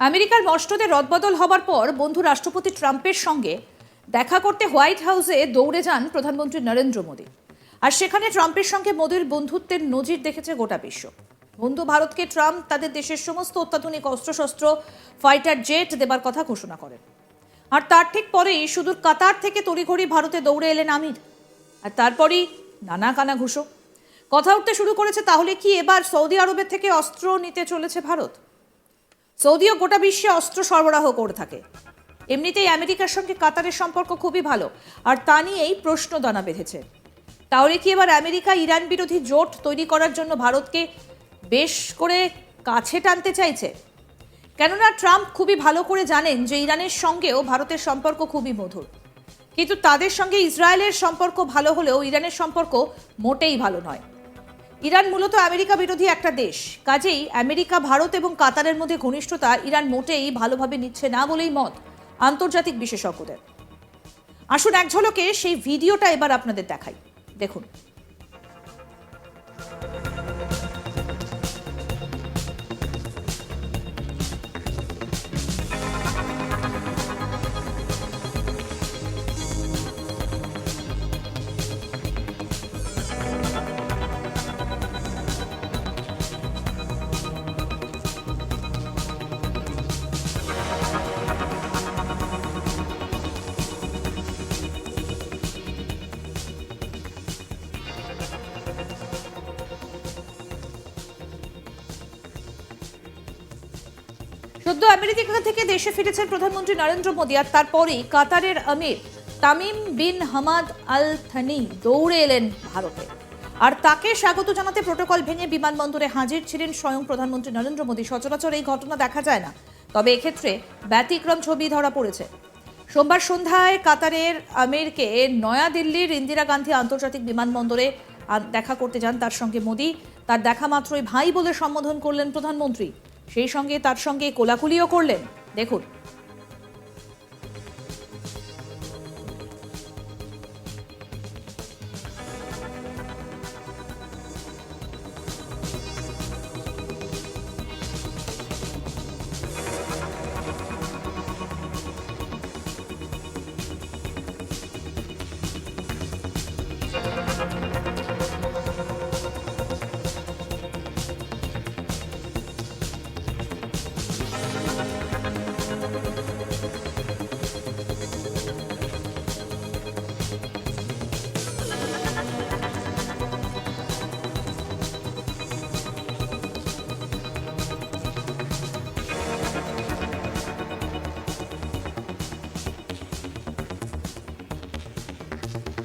আমেরিকার মস্টদে রদবদল হবার পর বন্ধু রাষ্ট্রপতি ট্রাম্পের সঙ্গে দেখা করতে হোয়াইট হাউসে দৌড়ে যান প্রধানমন্ত্রী নরেন্দ্র মোদী। আর সেখানে ট্রাম্পের সঙ্গে মোদীর বন্ধুত্বের নজির দেখেছে গোটা বিশ্ব। বন্ধু ভারতকে ট্রাম্প তাদের দেশের সমস্ত অত্যাধুনিক অস্ত্রশস্ত্র, ফাইটার জেট দেবার কথা ঘোষণা করেন। আর তার ঠিক পরেই সুদূর কাতার থেকে তড়িঘড়ি ভারতে দৌড়ে এলেন আমির। আর তারপরই নানা কানা ঘুষো কথা উঠতে শুরু করেছে, তাহলে কি এবার সৌদি আরবের থেকে অস্ত্র নিতে চলেছে ভারত? সৌদিও গোটা বিশ্বে অস্ত্র সরবরাহ করে থাকে। এমনিতেই আমেরিকার সঙ্গে কাতারের সম্পর্ক খুবই ভালো, আর তা নিয়েই প্রশ্ন দানা বেঁধেছে। তাহলে কি এবার আমেরিকা ইরান বিরোধী জোট তৈরি করার জন্য ভারতকে বেশ করে কাছে টানতে চাইছে? কেননা ট্রাম্প খুবই ভালো করে জানেন যে ইরানের সঙ্গেও ভারতের সম্পর্ক খুবই মধুর। কিন্তু তাদের সঙ্গে ইসরায়েলের সম্পর্ক ভালো হলেও ইরানের সম্পর্ক মোটেই ভালো নয়। ইরান মূলত আমেরিকা বিরোধী একটা দেশ। কাজেই আমেরিকা, ভারত এবং কাতারের মধ্যে ঘনিষ্ঠতা ইরান মোটেই ভালোভাবে নিচ্ছে না বলেই মত আন্তর্জাতিক বিশেষজ্ঞদের। আসুন এক ঝলকে সেই ভিডিওটা এবার আপনাদের দেখাই। দেখুন। সদ্য আমেরিকা থেকে দেশে ফিরেছেন প্রধানমন্ত্রী নরেন্দ্র মোদী আর তারপরেই কাতারের আমির Tamim bin Hamad Al Thani দৌড়ে এলেন ভারতে। আর তাকে স্বাগত জানাতে প্রোটোকল ভেঙে বিমানবন্দরে হাজির ছিলেন স্বয়ং প্রধানমন্ত্রী নরেন্দ্র মোদী। সচরাচর এই ঘটনা দেখা যায় না, তবে এক্ষেত্রে ব্যতিক্রম ছবি ধরা পড়েছে। সোমবার সন্ধ্যায় কাতারের আমিরকে নয়াদিল্লির ইন্দিরা গান্ধী আন্তর্জাতিক বিমানবন্দরে দেখা করতে যান তার সঙ্গে মোদী। তার দেখা মাত্রই ভাই বলে সম্বোধন করলেন প্রধানমন্ত্রী। সেই সঙ্গে তার সঙ্গে কোলাকুলিও করলেন। দেখুন।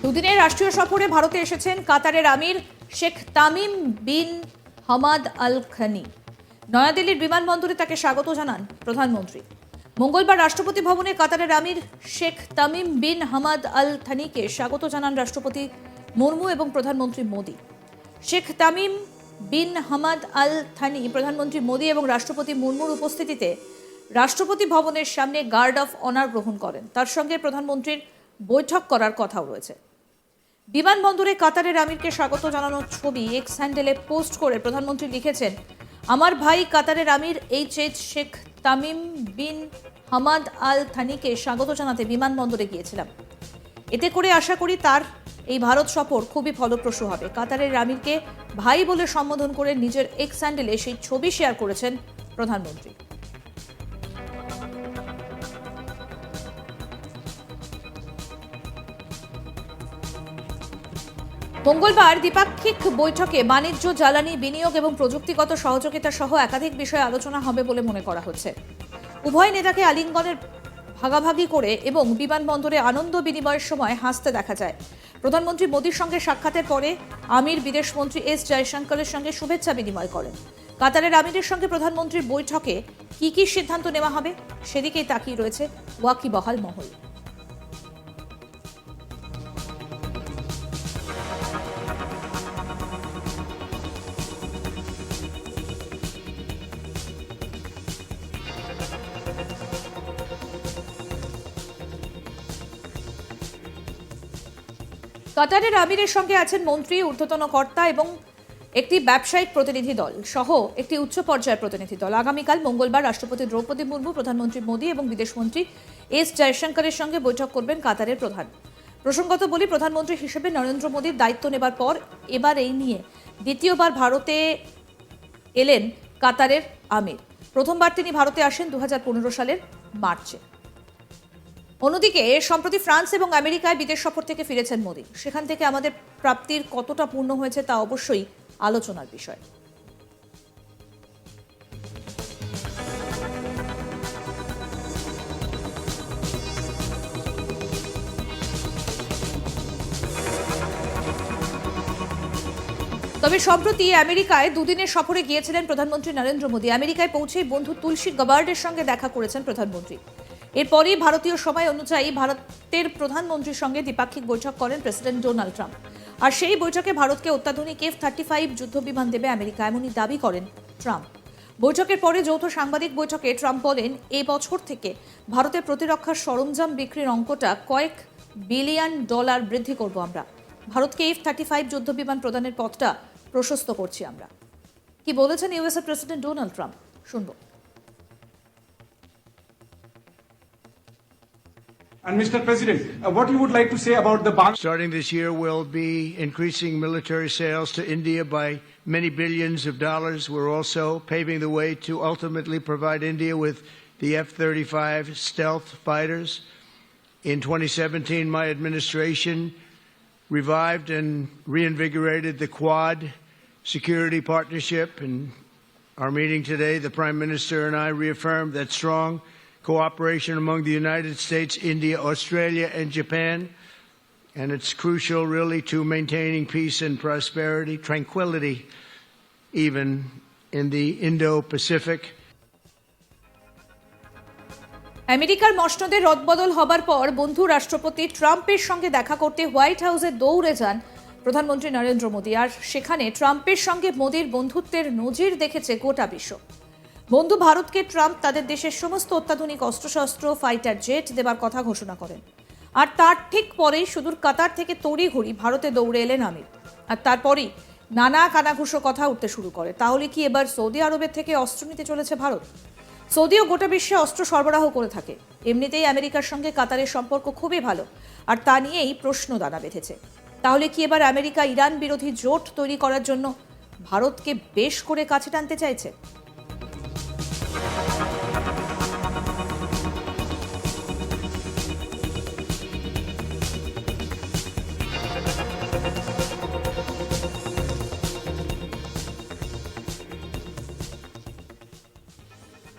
দুদিনের রাষ্ট্রীয় সফরে ভারতে এসেছেন কাতারের আমির Sheikh Tamim bin Hamad Al Thani. নয়াদিল্লির বিমানবন্দরে তাকে স্বাগত জানান প্রধানমন্ত্রী। মঙ্গলবার রাষ্ট্রপতি ভবনে কাতারের আমির শেখ তামিম বিন হামাদ আল থানিকে স্বাগত জানান রাষ্ট্রপতি মুর্মু এবং প্রধানমন্ত্রী Modi. Sheikh Tamim bin Hamad Al Thani প্রধানমন্ত্রী মোদী এবং রাষ্ট্রপতি মুর্মুর উপস্থিতিতে রাষ্ট্রপতি ভবনের সামনে গার্ড অফ অনার গ্রহণ করেন। তার সঙ্গে প্রধানমন্ত্রীর বৈঠক করার কথাও রয়েছে। বিমানবন্দরে কাতারের আমিরকে স্বাগত জানানোর ছবি এক্স হ্যান্ডেলে পোস্ট করে প্রধানমন্ত্রী লিখেছেন, আমার ভাই কাতারের আমির H H Sheikh Tamim bin Hamad Al থানিকে স্বাগত জানাতে বিমানবন্দরে গিয়েছিলাম। এতে করে আশা করি তার এই ভারত সফর খুবই ফলপ্রসূ হবে। কাতারের আমিরকে ভাই বলে সম্বোধন করে নিজের এক্স হ্যান্ডেলে সেই ছবি শেয়ার করেছেন প্রধানমন্ত্রী। মঙ্গলবার দ্বিপাক্ষিক বৈঠকে বাণিজ্য, জ্বালানি বিনিয়োগ এবং প্রযুক্তিগত সহযোগিতা সহ একাধিক বিষয়ে আলোচনা হবে বলে মনে করা হচ্ছে। উভয় নেতাকে আলিঙ্গনের ভাগাভাগি করে এবং বিমানবন্দরে আনন্দ বিনিময়ের সময় হাসতে দেখা যায়। প্রধানমন্ত্রী মোদীর সঙ্গে সাক্ষাতের পরে আমির বিদেশমন্ত্রী এস জয়শঙ্করের সঙ্গে শুভেচ্ছা বিনিময় করেন। কাতারের আমিরের সঙ্গে প্রধানমন্ত্রীর বৈঠকে কি কি সিদ্ধান্ত নেওয়া হবে সেদিকেই তাকিয়ে রয়েছে ওয়াকিবহাল মহল। কাতারের আমিরের সঙ্গে আছেন মন্ত্রী, ঊর্ধ্বতন কর্তা এবং একটি ব্যবসায়িক প্রতিনিধি দল সহ একটি উচ্চ পর্যায়ের প্রতিনিধি দল। আগামীকাল মঙ্গলবার রাষ্ট্রপতি দ্রৌপদী মুর্মু, প্রধানমন্ত্রী মোদী এবং বিদেশমন্ত্রী এস জয়শঙ্করের সঙ্গে বৈঠক করবেন কাতারের প্রধান। প্রসঙ্গত বলি, প্রধানমন্ত্রী হিসেবে নরেন্দ্র মোদীর দায়িত্ব নেবার পর এবার এই নিয়ে দ্বিতীয়বার ভারতে এলেন কাতারের আমির। প্রথমবার তিনি ভারতে আসেন দু হাজার পনেরো সালের মার্চে। অন্যদিকে, সম্প্রতি ফ্রান্স এবং আমেরিকায় বিদেশ সফর থেকে ফিরেছেন মোদী। সেখান থেকে আমাদের প্রাপ্তির কতটা পূর্ণ হয়েছে তা অবশ্যই আলোচনার বিষয়। তবে সম্প্রতি আমেরিকায় দুদিনের সফরে গিয়েছিলেন প্রধানমন্ত্রী নরেন্দ্র মোদী। আমেরিকায় পৌঁছে বন্ধু তুলসী গাবার্ডের সঙ্গে দেখা করেছেন প্রধানমন্ত্রী। এরপরই ভারতীয় সময় অনুযায়ী ভারতের প্রধানমন্ত্রীর সঙ্গে দ্বিপাক্ষিক বৈঠক করেন প্রেসিডেন্ট ডোনাল্ড ট্রাম্প। আর সেই বৈঠকে ভারতকে অত্যাধুনিক এফ থার্টি ফাইভ যুদ্ধবিমান দেবে আমেরিকা এমনই দাবি করেন ট্রাম্প। বৈঠকের পরে যৌথ সাংবাদিক বৈঠকে ট্রাম্প বলেন এই বছর থেকে ভারতের প্রতিরক্ষার সরঞ্জাম বিক্রির অঙ্কটা কয়েক বিলিয়ন ডলার বৃদ্ধি করব আমরা। ভারতকে এফ থার্টি ফাইভ যুদ্ধবিমান প্রদানের পথটা প্রশস্ত করছি আমরা। কি বলেছেন ইউএসএ প্রেসিডেন্ট ডোনাল্ড ট্রাম্প? শুনব। And Mr. President, uh, what you would like to say about the Starting this year, we'll be increasing military sales to India by many billions of dollars. We're also paving the way to ultimately provide India with the F 35 stealth fighters. In 2017, my administration revived and reinvigorated the Quad security partnership. In our meeting today, the Prime Minister and I reaffirmed that strong cooperation among the United States, India, Australia, and Japan. And it's crucial, really, to maintaining peace and prosperity, tranquility, even in the Indo Pacific. আমেরিকার মসনদে রদবদল হবার পর বন্ধু রাষ্ট্রপতি ট্রাম্পের সঙ্গে দেখা করতে হোয়াইট হাউসে দৌড়ে যান প্রধানমন্ত্রী নরেন্দ্র মোদী আর সেখানে ট্রাম্পের সঙ্গে মোদীর বন্ধুত্বের নজির দেখেছে গোটা বিশ্ব বন্ধু ভারতকে ট্রাম্প তাদের দেশের সমস্ত অত্যাধুনিক অস্ত্রশস্ত্র ফাইটার জেট দেবার কথা ঘোষণা করেন। আর তার ঠিক পরেই সুদূর কাতার থেকে তড়িঘড়ি ভারতে দৌড়ে এলেন আমির। আর তারপরেই নানা কানাঘুষো কথা উঠতে শুরু করে। তাহলে কি এবার সৌদি আরবের থেকে অস্ত্র নিতে চলেছে ভারত? সৌদিও গোটা বিশ্বে অস্ত্র সরবরাহ করে থাকে। এমনিতেই আমেরিকার সঙ্গে কাতারের সম্পর্ক খুবই ভালো। আর তা নিয়েই প্রশ্ন দানা বেঁধেছে। তাহলে কি এবার আমেরিকা ইরান বিরোধী জোট তৈরি করার জন্য ভারতকে বেশ করে কাছে টানতে চাইছে?